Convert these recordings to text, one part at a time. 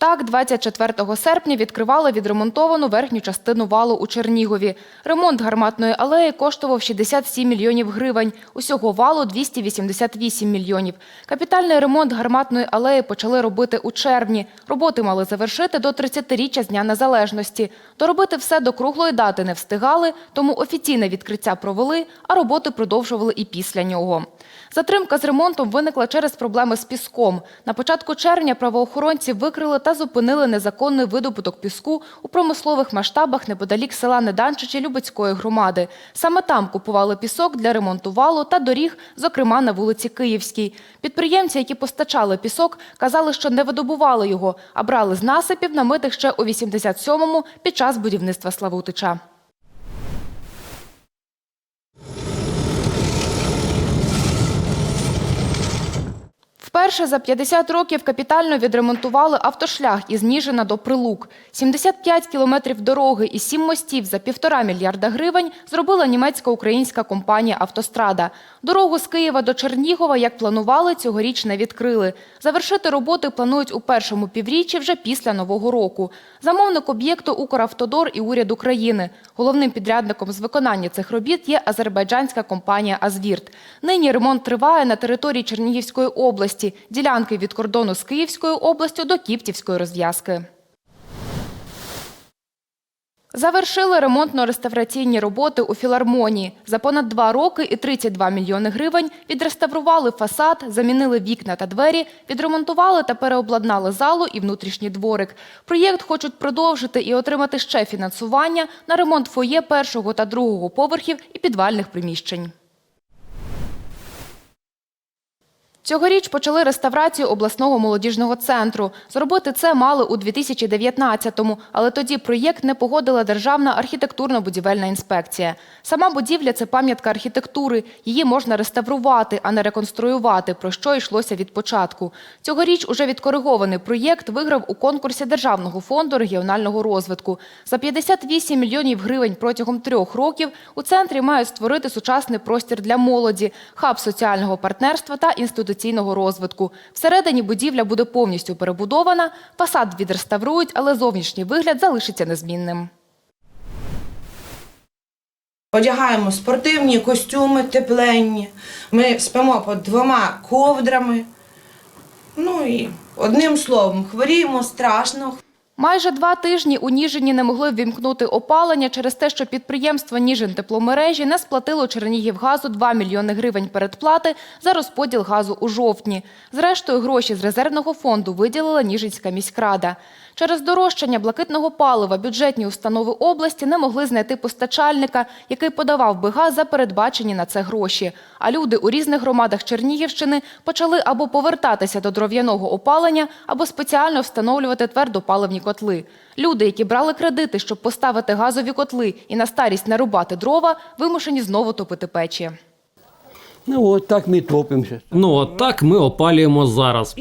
Так, 24 серпня відкривали відремонтовану верхню частину валу у Чернігові. Ремонт гарматної алеї коштував 67 мільйонів гривень. Усього валу 288 мільйонів. Капітальний ремонт гарматної алеї почали робити у червні. Роботи мали завершити до 30-річчя з Дня Незалежності. Доробити все до круглої дати не встигали, тому офіційне відкриття провели, а роботи продовжували і після нього. Затримка з ремонтом виникла через проблеми з піском. На початку червня правоохоронці викрили та зупинили незаконний видобуток піску у промислових масштабах неподалік села Неданчичі Любецької громади. Саме там купували пісок для ремонту валу та доріг, зокрема на вулиці Київській. Підприємці, які постачали пісок, казали, що не видобували його, а брали з насипів, намитих ще у 87-му під час будівництва Славутича. Вперше за 50 років капітально відремонтували автошлях із Ніжина до Прилук. 75 кілометрів дороги і 7 мостів за півтора мільярда гривень зробила німецько-українська компанія «Автострада». Дорогу з Києва до Чернігова, як планували, цьогоріч не відкрили. Завершити роботи планують у першому півріччі вже після Нового року. Замовник об'єкту «Укравтодор» і уряд України. Головним підрядником з виконання цих робіт є азербайджанська компанія «Азвірт». Нині ремонт триває на території Чернігівської області, ділянки від кордону з Київською областю до Кіптівської розв'язки. Завершили ремонтно-реставраційні роботи у філармонії. За понад два роки і 32 мільйони гривень відреставрували фасад, замінили вікна та двері, відремонтували та переобладнали залу і внутрішній дворик. Проєкт хочуть продовжити і отримати ще фінансування на ремонт фоє першого та другого поверхів і підвальних приміщень. Цьогоріч почали реставрацію обласного молодіжного центру. Зробити це мали у 2019-му, але тоді проєкт не погодила Державна архітектурно-будівельна інспекція. Сама будівля – це пам'ятка архітектури. Її можна реставрувати, а не реконструювати, про що йшлося від початку. Цьогоріч уже відкоригований проєкт виграв у конкурсі Державного фонду регіонального розвитку. За 58 мільйонів гривень протягом трьох років у центрі мають створити сучасний простір для молоді, хаб соціального партнерства та інституційного розвитку. Всередині будівля буде повністю перебудована, фасад відреставрують, але зовнішній вигляд залишиться незмінним. Одягаємо спортивні костюми тепленні. Ми спимо під двома ковдрами. Ну і одним словом, хворіємо страшно. Майже два тижні у Ніжині не могли ввімкнути опалення через те, що підприємство Ніжин тепломережі не сплатило Чернігівгазу 2 мільйони гривень передплати за розподіл газу у жовтні. Зрештою, гроші з резервного фонду виділила Ніжинська міськрада. Через дорожчання блакитного палива бюджетні установи області не могли знайти постачальника, який подавав би газ за передбачені на це гроші. А люди у різних громадах Чернігівщини почали або повертатися до дров'яного опалення, або спеціально встановлювати твердопаливні котли. Люди, які брали кредити, щоб поставити газові котли і на старість не рубати дрова, вимушені знову топити печі. Ну от так ми топимося. Ну от так ми опалюємо зараз.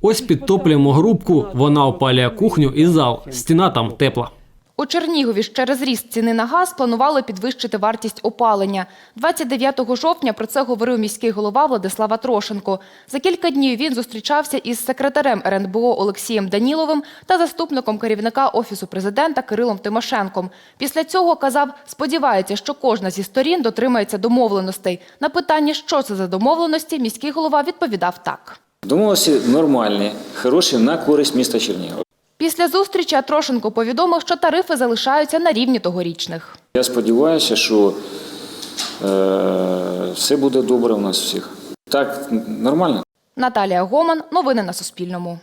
Ось підтоплюємо грубку, вона опалює кухню і зал. Стіна там тепла. У Чернігові через ріст ціни на газ планували підвищити вартість опалення. 29 жовтня про це говорив міський голова Владислава Трошенко. За кілька днів він зустрічався із секретарем РНБО Олексієм Даніловим та заступником керівника Офісу президента Кирилом Тимошенком. Після цього казав, сподівається, що кожна зі сторін дотримається домовленостей. На питання, що це за домовленості, міський голова відповідав так. Домовленості нормальні, хороші на користь міста Чернігова. Після зустрічі Атрошенко повідомив, що тарифи залишаються на рівні тогорічних. Я сподіваюся, що е, все буде добре у нас всіх. Так, нормально. Наталія Гоман. Новини на Суспільному.